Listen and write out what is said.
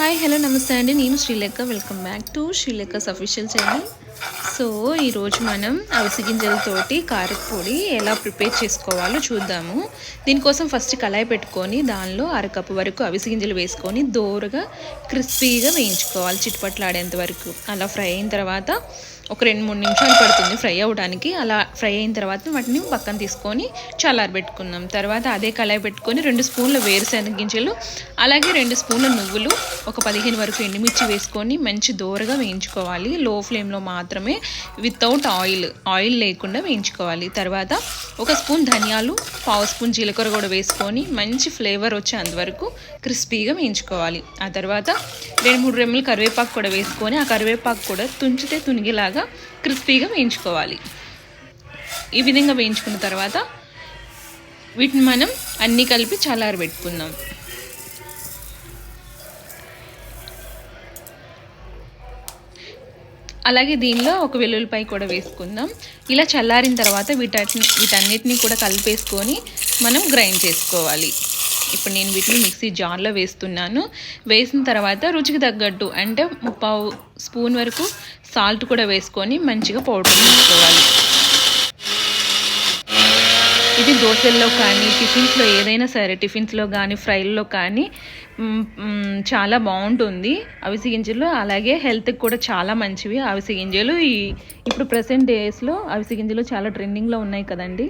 Hi hello నమస్తే అండి నేను Sreelekha welcome back to Sreelekha's official channel so ఈరోజు మనం అవిసి గింజలతోటి కారపొడి ఎలా ప్రిపేర్ చేసుకోవాలో చూద్దాము. దీనికోసం ఫస్ట్ కళాయి పెట్టుకొని దానిలో అరకప్పు వరకు అవిసి గింజలు వేసుకొని దోరగా క్రిస్పీగా వేయించుకోవాలి చిట్పట్లాడేంత వరకు. అలా ఫ్రై అయిన తర్వాత ఒక రెండు మూడు నిమిషాలు పడుతుంది ఫ్రై అవ్వడానికి. అలా ఫ్రై అయిన తర్వాత వాటిని పక్కన తీసుకొని చల్లారబెట్టుకుందాం తర్వాత అదే కళాయి పెట్టుకొని రెండు స్పూన్ల వేరుశెనగ గింజలు అలాగే రెండు స్పూన్ల నువ్వులు ఒక పదిహేను వరకు ఎండుమిర్చి వేసుకొని మంచి దోరగా వేయించుకోవాలి. లో ఫ్లేమ్లో మాత్రమే వితౌట్ ఆయిల్ ఆయిల్ లేకుండా వేయించుకోవాలి. తర్వాత ఒక స్పూన్ ధనియాలు పావు స్పూన్ జీలకర్ర కూడా వేసుకొని మంచి ఫ్లేవర్ వచ్చేంత వరకు క్రిస్పీగా వేయించుకోవాలి. ఆ తర్వాత రెండు మూడు రెమ్మలు కరివేపాకు కూడా వేసుకొని ఆ కరివేపాకు కూడా తుంచితే తునిగేలాగా క్రిస్పీగా వేయించుకోవాలి. ఈ విధంగా వేయించుకున్న తర్వాత వీటిని మనం అన్నీ కలిపి చల్లారబెట్టుకుందాం. అలాగే దీనిలో ఒక వెల్లుల్లిపాయ కూడా వేసుకుందాం. ఇలా చల్లారిన తర్వాత వీటన్ని వీటన్నిటిని కూడా కలిపేసుకొని మనం గ్రైండ్ చేసుకోవాలి. ఇప్పుడు నేను వీటిని మిక్సీ జార్లో వేస్తున్నాను. వేసిన తర్వాత రుచికి తగ్గట్టు అంటే ముప్పావు స్పూన్ వరకు సాల్ట్ కూడా వేసుకొని మంచిగా పౌడర్ చేసుకోవాలి. ఇది దోశల్లో కానీ టిఫిన్స్లో ఏదైనా సరే టిఫిన్స్లో కానీ ఫ్రైల్లో కానీ చాలా బాగుంటుంది. అవిసి గింజలు అలాగే హెల్త్కి కూడా చాలా మంచివి. అవిసి గింజలు ఈ ఇప్పుడు ప్రజెంట్ డేస్లో అవిసి గింజలు చాలా ట్రెండింగ్లో ఉన్నాయి కదండి.